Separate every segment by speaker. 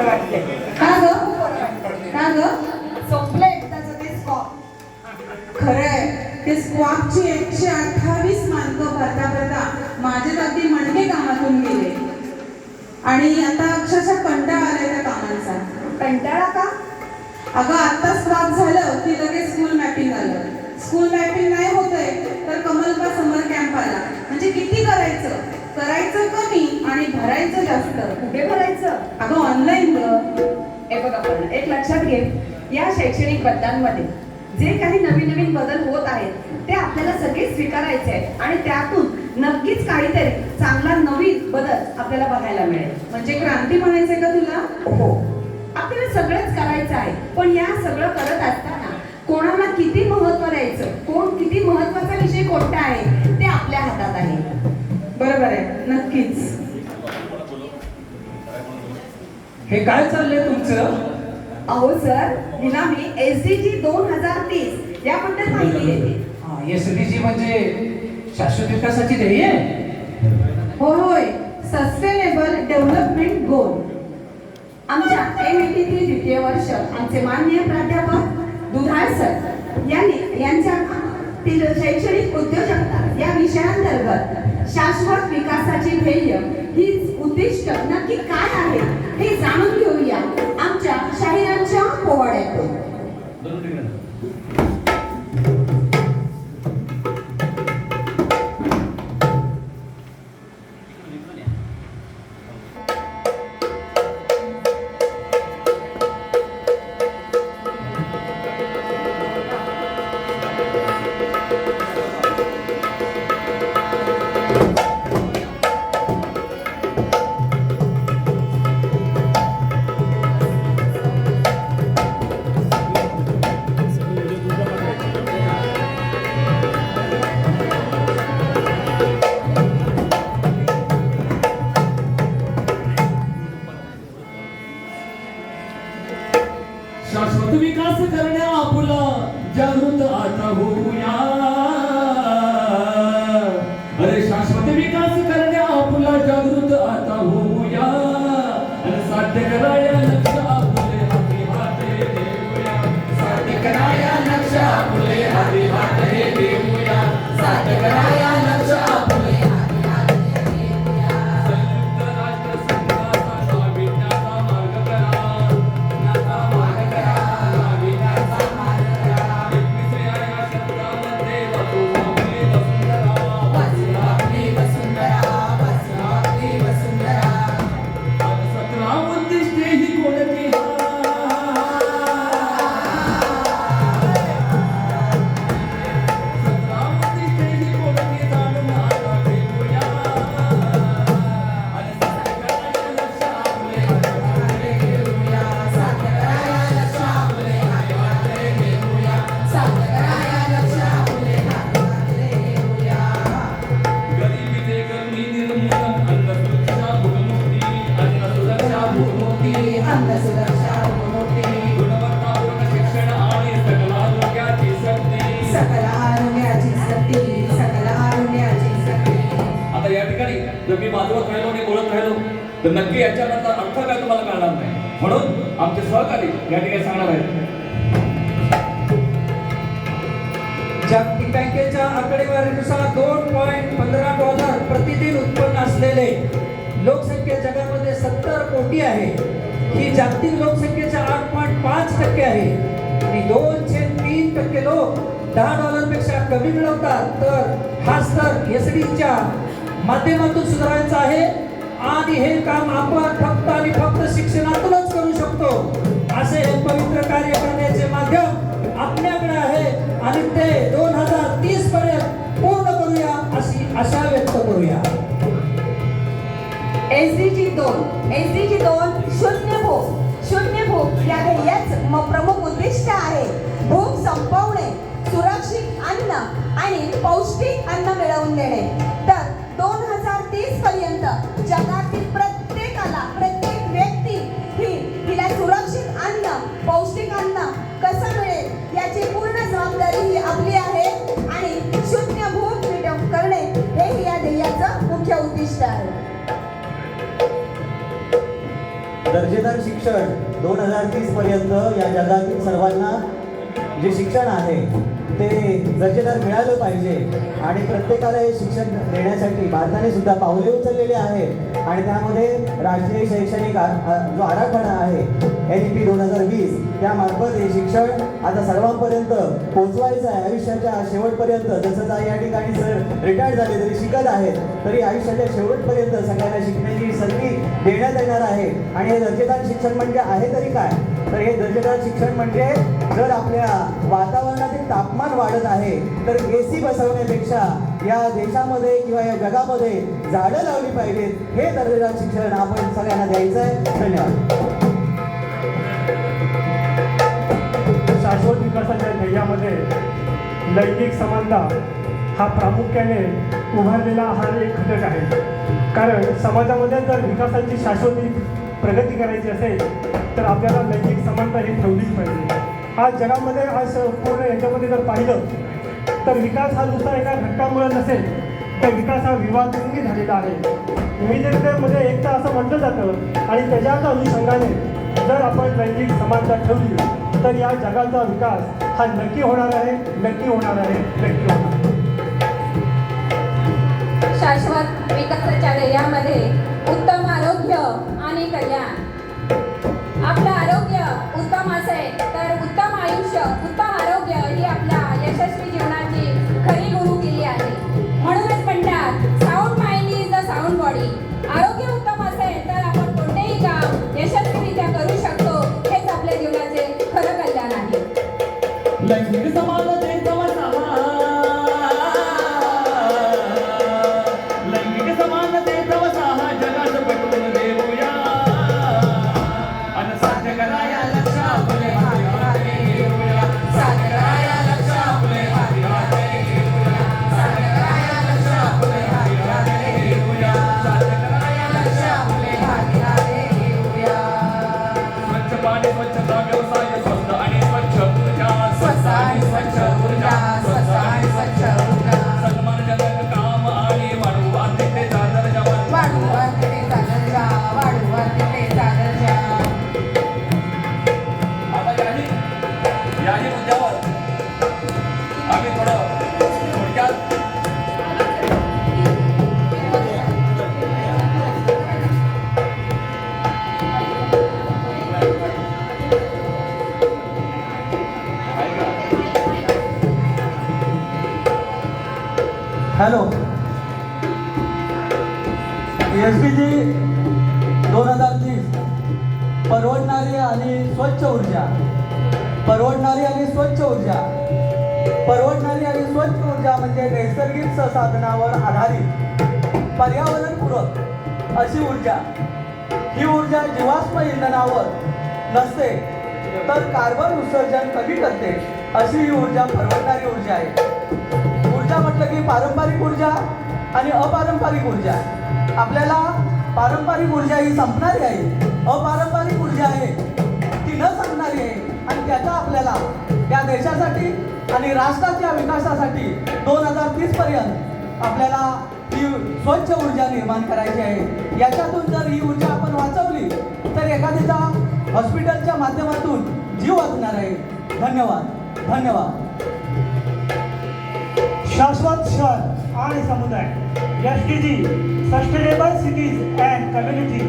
Speaker 1: बरं वाटतंय
Speaker 2: का ग. का ग?
Speaker 1: संपलं एकदाचं ते स्कॉप
Speaker 2: खरंय. ते स्क्वॉटची एकशे अठ्ठावीस मानकं भरता भरता माझे अगदी मणके कामातून गेले. आणि आता अक्षरशः कंटाळा आलाय त्या कामांचा.
Speaker 1: कंटाळा का?
Speaker 2: अगं आता स्क्वॉट झालं की लगेच स्कूल मॅपिंग आलं. स्कूल मॅपिंग नाही होतंय तर कमल का समर कॅम्प आला. म्हणजे किती करायचं? करायचं कमी आणि भरायचं जास्त.
Speaker 1: कुठे भरायचं?
Speaker 2: अगं ऑनलाईन
Speaker 1: हे बघा पण एक लक्षात घे. या शैक्षणिक बदलांमध्ये जे काही नवीन नवीन बदल होत आहेत ते आपल्याला सगळे स्वीकारायचे आहेत. आणि त्यातून नक्कीच काहीतरी चांगला नवीन बदल आपल्याला बघायला मिळेल.
Speaker 2: म्हणजे क्रांती म्हणायचंय का तुला?
Speaker 1: हो. आपल्याला सगळंच करायचं आहे. पण या सगळं करत असताना कोणाला किती महत्त्व द्यायचं? कोण किती महत्त्वाचा विषय कोणता आहे? ते आपल्या हातात आहे.
Speaker 2: बरोबर आहे नक्कीच.
Speaker 3: हे काय चाललंय तुमचं?
Speaker 1: अहो सर हिला मी एस डी जी दोन हजार तीस याबद्दल माहिती देते
Speaker 3: एस डी जी म्हणजे शाश्वत विकासाची ध्येय
Speaker 2: हो होय सस्टेनेबल डेव्हलपमेंट गोल
Speaker 1: आमच्या एम टी द्वितीय वर्ष आमचे माननीय प्राध्यापक दुधाळ सर यांनी यांच्या तील शैक्षणिक उद्योजकता या विषयाअंतर्गत शाश्वत विकासाचे ध्येय ही उद्दिष्ट नक्की काय आहे हे जाणून घेऊया आमच्या शाहिरांच्या पोवाड्यातून.
Speaker 3: जागतिक बँकेच्या आकडेवारीनुसार दोन पॉईंट पंधरा डॉलर प्रतिदिन उत्पन्न असलेले लोकसंख्या जगामध्ये सत्तर कोटी आहे. ही जागतिक लोकसंख्येच्या आठ पॉईंट पाच टक्के आहे. आणि दोनशे तीन टक्के लोक दहा डॉलरपेक्षा कमी मिळवतात. तर हा स्तर एस डीच्या माध्यमातून सुधारायचा आहे. आणि हे काम आपण फक्त आणि फक्त शिक्षणातूनच करू शकतो. असे हे पवित्र कार्य करण्याचे माध्यम आणि ते दोन हजार तीस पर्यंत पूर्ण करूया अशी आशा व्यक्त करूया.
Speaker 1: एसडीजी दोन एसडीजी दोन शून्य भूक शून्य भूक या ध्येयाच प्रमुख उद्दिष्ट आहे. भूक संपवणे सुरक्षित अन्न आणि पौष्टिक अन्न मिळवून देणे. तर दोन हजार तीस पर्यंत जगातील प्रत्येकाला प्रत्येक व्यक्ती ही तिला सुरक्षित अन्न पौष्टिक अन्न कसं मिळेल याची पूर्ण जबाबदारी ही आपली आहे आणि शून्य भूक मिटव करणे हे या ध्येयाचं मुख्य उद्दिष्ट आहे.
Speaker 4: दर्जेदार शिक्षण दोन हजार तीस पर्यंत या जगातील सर्वांना जे शिक्षण आहे ते दर्जेदार मिळालं पाहिजे. आणि प्रत्येकाला हे शिक्षण देण्यासाठी भारताने सुद्धा पावले उचललेले आहेत. आणि त्यामध्ये राष्ट्रीय शैक्षणिक जो आराखडा आहे एन पी दोन हजार वीस त्यामार्फत हे शिक्षण आता सर्वांपर्यंत पोहोचवायचं आहे. आयुष्याच्या शेवटपर्यंत जसं या ठिकाणी सर रिटायर्ड झाले तरी शिकत आहेत तरी आयुष्याच्या शेवटपर्यंत सगळ्यांना शिकण्याची संधी देण्यात येणार आहे. आणि हे दर्जेदार शिक्षण म्हणजे आहे तरी काय? तर हे दर्जेदार शिक्षण म्हणजे जर आपल्या वातावरणातील तापमान वाढत आहे तर ए सी बसवण्यापेक्षा या देशामध्ये किंवा या जगामध्ये झाडं लावली पाहिजेत हे दर्जेदार शिक्षण आपण सगळ्यांना द्यायचं आहे धन्यवाद.
Speaker 5: शाश्वत विकासाच्या ध्येयामध्ये लैंगिक समानता हा प्रामुख्याने उभारलेला हा एक घटक आहे. कारण समाजामध्ये जर विकासाची शाश्वत प्रगती करायची असेल तर आपल्याला लैंगिक समानता ही ठेवलीच पाहिजे. आज जगामध्ये आज पूर्ण याच्यामध्ये जर पाहिलं तर विकास हा नुसता एका घटकामुळे नसेल तर विकास हा विवादांनी झालेला आहे. विविधतेमध्ये एकता असं म्हटलं जातं आणि त्याच्याच अनुषंगाने जर आपण लैंगिक समानता ठेवली तर या जगाचा विकास हा नक्की होणार आहे नक्की होणार आहे नक्की होणार
Speaker 1: शाश्वत विकासाच्या ध्येयामध्ये उत्तम आरोग्य आणि कल्याण. आपलं आरोग्य उत्तम असेल तर उत्तम आयुष्य उत्तम
Speaker 4: नैसर्गिक संसाधनावर आधारित पर्यावरणपूरक अशी ऊर्जा. ही ऊर्जा जीवाश्म इंधनावर नसते तर कार्बन उत्सर्जन कमी करते अशी ही ऊर्जा परवडणारी ऊर्जा आहे. ऊर्जा म्हटलं की पारंपरिक ऊर्जा आणि अपारंपरिक ऊर्जा. आपल्याला पारंपरिक ऊर्जा ही संपणारी आहे अपारंपरिक ऊर्जा आहे ती न संपणारी आहे आणि त्याचा आपल्याला या देशासाठी आणि राष्ट्राच्या विकासासाठी दोन हजार तीस पर्यंत आपल्याला ही स्वच्छ ऊर्जा निर्माण करायची आहे. याच्यातून जर ही ऊर्जा आपण वाचवली तर एखादीचा हॉस्पिटलच्या माध्यमातून जीव वाचणार आहे. धन्यवाद. धन्यवाद.
Speaker 5: शाश्वत शहर आणि समुदाय S D G sustainable cities and community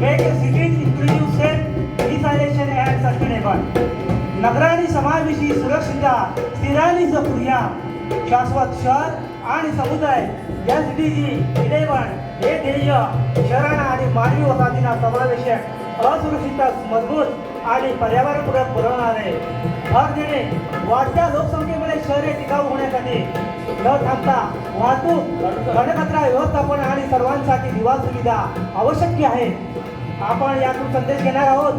Speaker 5: make cities inclusive safe डिसायलेशन and sustainable नगर आणि समावेशी सुरक्षितता स्थिर आणि शाश्वत शहर आणि समुदाय एस डी जी इलेव्हन हे ध्येय शहरांना आणि मानवी वसाहतींना समावेशक असुरक्षितता मजबूत आणि पर्यावरणपूरक बनवणारे भर देणे वाढत्या लोकसंख्येमुळे शहरे टिकाऊ होण्यासाठी न थांबता वाहतूक घनकचरा व्यवस्थापन आणि सर्वांसाठी निवास सुविधा आवश्यक आहे. आपण यातून संदेश घेणार आहोत.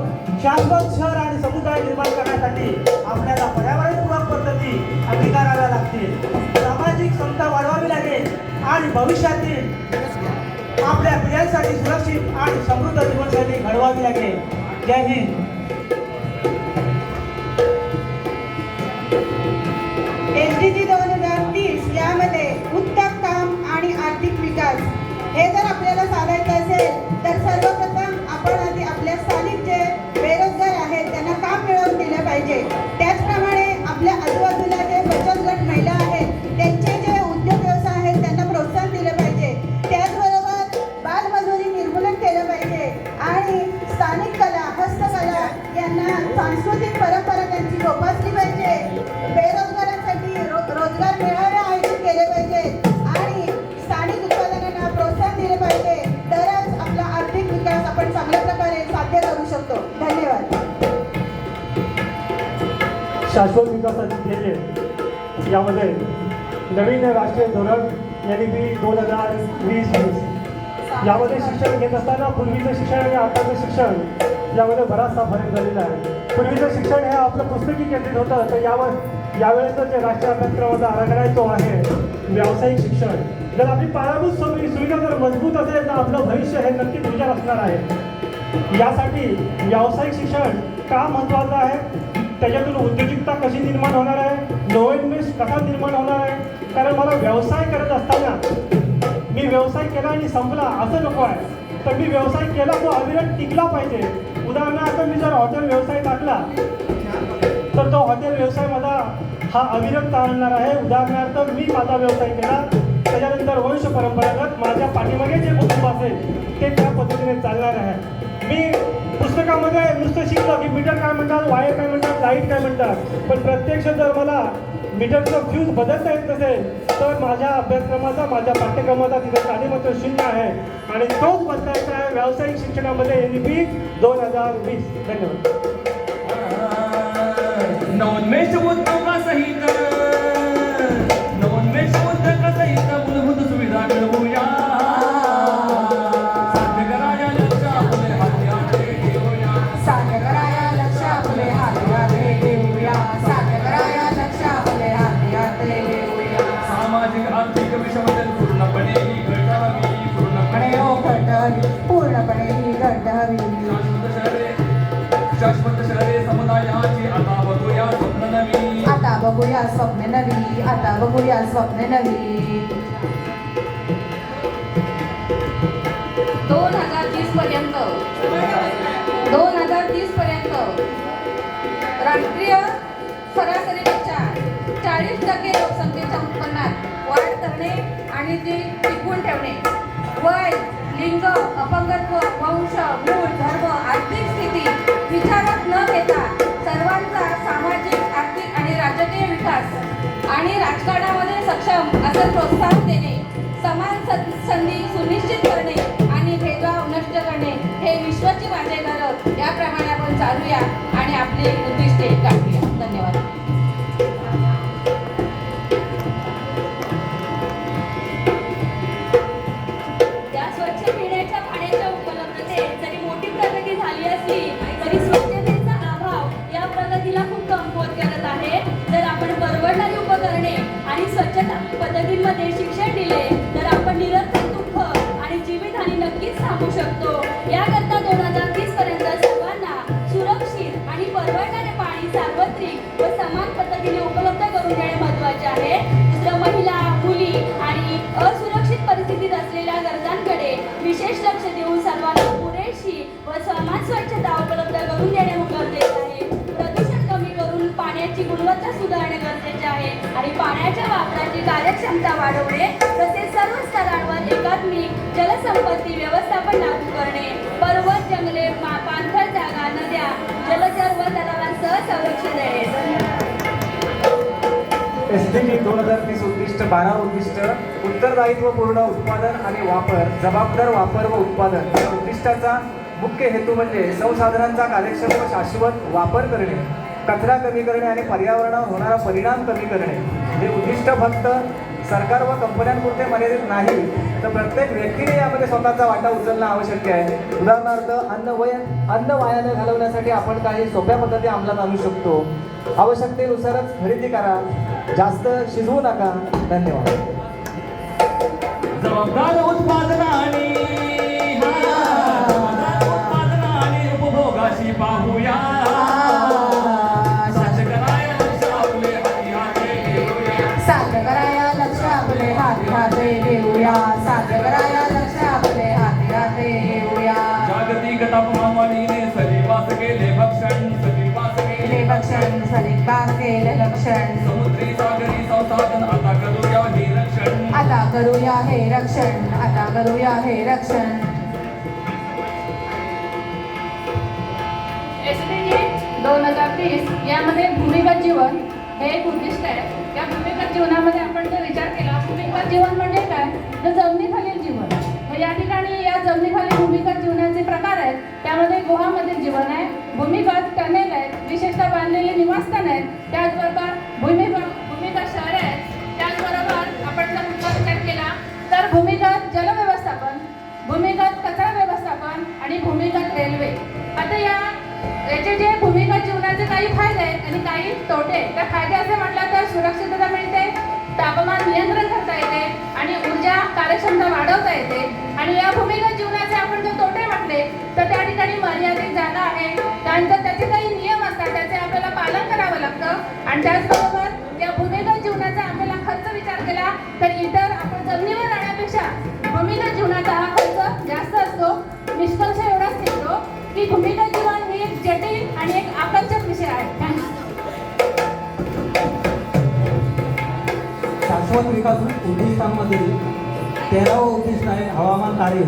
Speaker 5: शाश्वत शहर आणि समुदाय निर्माण करण्यासाठी आपल्याला पर्यावरणपूरक पद्धती अंगीकाराव्या लागतील. सामाजिक क्षमता वाढवावी लागेल आणि भविष्यातील आपल्या पिढ्यांसाठी सुरक्षित आणि समृद्ध जीवनशैली घडवावी लागेल. जय हिंद.
Speaker 6: शाश्वत विकासाचे ध्येय यामध्ये नवीन राष्ट्रीय धोरण यांनी बी दोन हजार वीस. वीस यामध्ये शिक्षण घेत असताना पूर्वीचं शिक्षण आणि आताचं शिक्षण यामध्ये बराचसा फरक झालेला आहे. पूर्वीचं शिक्षण हे आपलं पुस्तकी केंद्रित होतं तर यावर यावेळेचं जे राष्ट्रीय अभ्यासक्रमाचा आराखडा आहे तो आहे व्यावसायिक शिक्षण. जर आपली पायाभूत सुवि- सुविधा जर मजबूत असेल तर आपलं भविष्य हे नक्की उज्ज्वल असणार आहे. यासाठी व्यावसायिक शिक्षण का महत्त्वाचं आहे? त्याच्यातून उद्योजकता कशी निर्माण होणार आहे? नो कसा निर्माण होणार आहे? कारण मला व्यवसाय करत असताना मी व्यवसाय केला आणि संपला असं नको आहे. तर मी व्यवसाय केला तो अविरत टिकला पाहिजे. उदाहरणार्थ मी जर हॉटेल व्यवसाय टाकला तर तो हॉटेल व्यवसाय माझा हा अविरत चालणार आहे. उदाहरणार्थ मी माझा व्यवसाय केला त्याच्यानंतर वंश परंपरागत माझ्या पाठीमागे जे कुटुंब असेल की मीटर काय म्हणतात? वायर काय म्हणतात? लाइट काय म्हणतात? पण प्रत्यक्ष जर मला मीटरचं फ्यूज बदलता येत नसेल तर माझ्या अभ्यासक्रमाचा माझ्या पाठ्यक्रमाचा तिथे कालीमात्र शून्य आहे. आणि तोच बदलायचा आहे व्यावसायिक शिक्षणामध्ये एन बी दोन हजार वीस. धन्यवाद.
Speaker 3: नवोन्मेष उद्योगासहित नवोन्मेष उद्योगासहित मूलभूत सुविधा मिळवूया. बघूया स्वप्न नवी.
Speaker 7: दोन हजार तीस पर्यंत. दोन हजार तीस पर्यंत. राष्ट्रीय सरासरीपेक्षा चाळीस टक्के लोकसंख्येच्या उत्पन्नात वाढ करणे आणि ती टिकवून ठेवणे. वय लिंग अपंगत्व वंश साथ प्रोत्साहन देणे समान संधी सुनिश्चित करणे आणि भेदभाव नष्ट करणे हे विश्वाची वाटेदार याप्रमाणे आपण चालूया आणि आपले उद्दिष्टे गाठूया.
Speaker 8: स्वच्छता शिक्षण दिले तर आपण निरंतर दुःख आणि जीवितहानी नक्कीच थांबू शकतो. याकरता दोन हजार तीस पर्यंत सर्वांना सुरक्षित आणि परवडणारे पाणी सार्वत्रिक व समान पद्धतीने उपलब्ध करून देणे महत्त्वाचे आहे. दुसरं महिला मुली आणि असुरक्षित परिस्थितीत असलेल्या गरजांकडे विशेष लक्ष देऊन सर्वांना पुरेशी व समान स्वच्छता उपलब्ध करून देणे गरजेचे आहे. प्रदूषण कमी करून पाण्याची गुणवत्ता सुधारणे आणि पाण्याच्या वापराची कार्यक्षमता वाढवणे तसेच सर्व स्तरांवर एकात्मिक जलसंपत्ती व्यवस्थापन लागू करणे. पर्वत जंगले पाणथळ जागा नद्या जलचर व तलावांसह संरक्षण देणे
Speaker 9: एस डी दोन हजार तीस उद्दिष्ट बारा उद्दिष्ट उत्तरदायित्वपूर्ण उत्पादन आणि वापर जबाबदार वापर व उत्पादन या उद्दिष्टाचा मुख्य हेतू म्हणजे संसाधनांचा कार्यक्षम व शाश्वत वापर करणे. कचरा कमी करणे आणि पर्यावरणावर होणारा परिणाम कमी करणे हे उद्दिष्ट फक्त सरकार व कंपन्यांपुरते मर्यादित नाही तर प्रत्येक व्यक्तीने यामध्ये स्वतःचा वाटा उचलणं आवश्यक आहे.
Speaker 4: उदाहरणार्थ अन्न वय अन्न वाया न घालवण्यासाठी आपण काही सोप्या पद्धती अंमलात आणू शकतो. आवश्यकतेनुसारच खरेदी करा. जास्त शिजवू नका. धन्यवाद.
Speaker 3: करूया हे रक्षण
Speaker 10: आता करूया हे रक्षण.
Speaker 7: दोन हजार तीस यामध्ये भूमिगत जीवन हे एक उद्दिष्ट आहे. या भूमिगत जीवनामध्ये आपण जर विचार केला भूमिगत जीवन म्हणजे काय? तर जमिनीखालील जीवन. मग या ठिकाणी या जमिनीखाली भूमिगत जीवनाचे प्रकार आहेत. त्यामध्ये गुहामधील जीवन आहे भूमिगत टनेल आहेत विशेषतः बांधलेले निवासस्थान आहेत. त्याचबरोबर भूमी आपण जर पुढचा विचार केला तर भूमिगत जलव्यवस्थापन भूमिगत कचरा व्यवस्थापन आणि भूमिगत रेल्वे. आता या याचे जे भूमिगत जीवनाचे काही फायदे आहेत आणि काही तोटे तर फायदे असे म्हटलं तर सुरक्षितता मिळते तापमान नियंत्रण करता येते आणि ऊर्जा कार्यक्षमता वाढवता येते. आणि या भूमिगत जीवनाचे आपण जर तोटे म्हटले तर त्या ठिकाणी मर्यादित जागा आहे. त्यानंतर त्याचे काही नियम असतात त्याचे आपल्याला पालन करावं लागतं. आणि त्याचबरोबर या भूमिगत जीवनाचा आपल्याला खर्च विचार केला तर इतर आपण जमिनीवर राहण्यापेक्षा भूमिगत जीवनाचा हा खर्च जास्त असतो. निष्कर्ष एवढाच निघतो की भूमिगत जीवन हे एक जटिल आणि एक आकर्षक विषय आहे.
Speaker 3: शाश्वत विकास उद्दिष्टांमधील तेरावं उद्दिष्ट आहे हवामान कार्य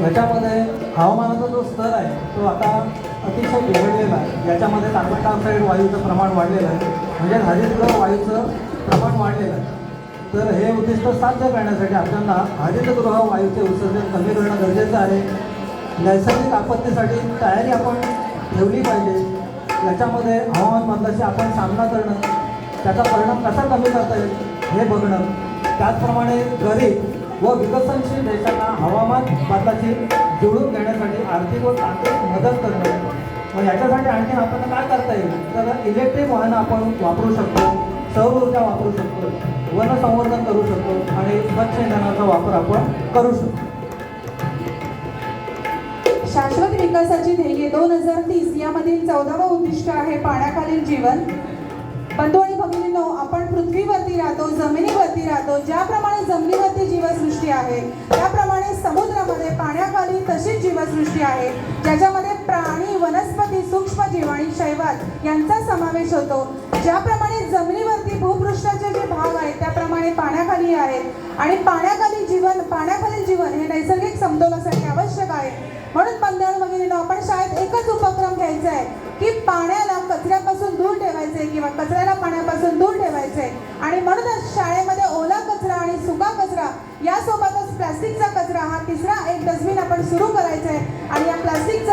Speaker 3: याच्यामध्ये हवामानाचा जो स्तर आहे तो आता अतिशय बिघडलेला आहे. याच्यामध्ये कार्बन डायऑक्साईड वायूचं प्रमाण वाढलेलं आहे. म्हणजे हरितगृह वायूचं प्रमाण वाढलेलं आहे. तर हे उद्दिष्ट साध्य करण्यासाठी आपल्याला हरितगृह वायूचे उत्सर्जन कमी करणं गरजेचं आहे. नैसर्गिक आपत्तीसाठी तयारी आपण ठेवली पाहिजे. याच्यामध्ये हवामान बदलाशी आपण सामना करणं त्याचा परिणाम कसा कमी करता येईल हे बघणं त्याचप्रमाणे गरीब व विकसनशील देशांना हवामान बदलाशी जुळून घेण्यासाठी आर्थिक व तांत्रिक मदत करणं. मग याच्यासाठी आणखी आपण काय करता येईल? तर इलेक्ट्रिक वाहनं आपण वापरू शकतो. सौर ऊर्जा वापरू शकतो वन संवर्धन करू शकतो आणि स्वच्छ इंधनाचा वापर आपण करू शकतो.
Speaker 2: शाश्वत विकासाची ध्येये दोन हजार तीस यामधील चौदावं उद्दिष्ट आहे पाण्याखालील जीवन. बंधू आणि भगिनींनो आपण पृथ्वीवरती राहतो जमिनीवरती राहतो ज्याप्रमाणे जमिनीवरती जीवसृष्टी आहे त्याप्रमाणे समुद्रामध्ये पाण्याखाली तशीच जीवसृष्टी आहे ज्याच्यामध्ये प्राणी वनस्पती सूक्ष्मजीव आणि शैवाल यांचा समावेश होतो. ज्याप्रमाणे जमिनीवरती भूपृष्ठाचे जे भाग आहेत त्याप्रमाणे पाण्याखाली आहेत. आणि पाण्याखाली जीवन पाण्याखालील जीवन हे नैसर्गिक समतोलासाठी आवश्यक आहे. म्हणून बंधन भगिनींनो आपण शाळेत एकच उपक्रम घ्यायचा आहे की पाण्याला कचऱ्यापासून दूर ठेवायचे किंवा कचऱ्याला पाण्यापासून दूर ठेवायचे. आणि म्हणूनच शाळेमध्ये ओला कचरा आणि सुका कचरा यासोबतच प्लास्टिकचा कचरा हा तिसरा एक डस्टबिन आपण सुरू करायचा आहे आणि या
Speaker 11: प्लास्टिक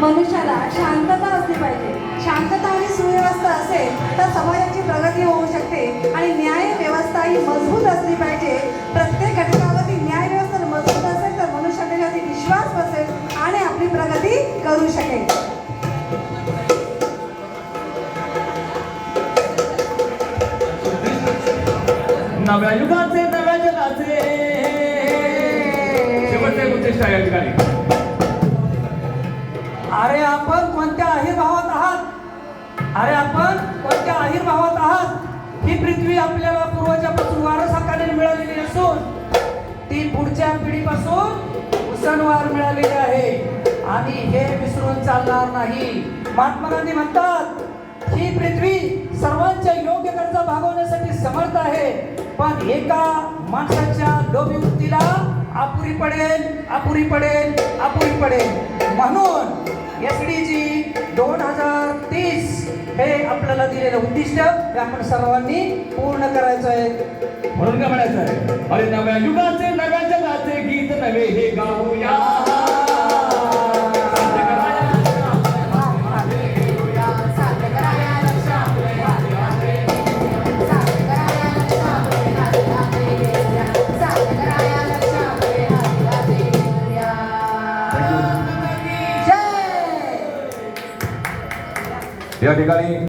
Speaker 11: मनुष्याला शांतता असली पाहिजे शांतता आणि सुव्यवस्था असेल तर समाजाची प्रगती होऊ शकते आणि न्याय व्यवस्था ही मजबूत असली पाहिजे प्रत्येक घटकावरती न्याय व्यवस्था जर मजबूत असेल तर मनुष्याने विश्वास बसेल आणि आपली प्रगती करू शकेल
Speaker 10: नव्या युगाचे नव्या जगाचे. शेवटचे उद्दिष्ट आहे या ठिकाणी.
Speaker 3: अरे आपण कोणत्या आहिर्भावात आहात? अरे आपण कोणत्या आहिर्भावात आहात? ही पृथ्वी आपल्याला पूर्वजापासून वारसाकाने मिळालेली असून ती पुढच्या पिढीपासून उसणवार मिळालेली आहे. आणि हे विसरून चालणार नाही. महात्मा गांधी म्हणतात ही पृथ्वी सर्वांच्या योग्य गरजा भागवण्यासाठी समर्थ आहे. पण एका माणसाच्या लोभयुक्तीला अपुरी पडेल अपुरी पडेल अपुरी पडेल. म्हणून एस डी जी दोन हजार तीस हे आपल्याला दिलेलं उद्दिष्ट हे आपण सर्वांनी पूर्ण करायचं आहे.
Speaker 10: म्हणून काय म्हणायचं आहे? अरे नव्या युगाचे नव्या जगाचे गीत नवे हे गाऊया.
Speaker 1: या ठिकाणी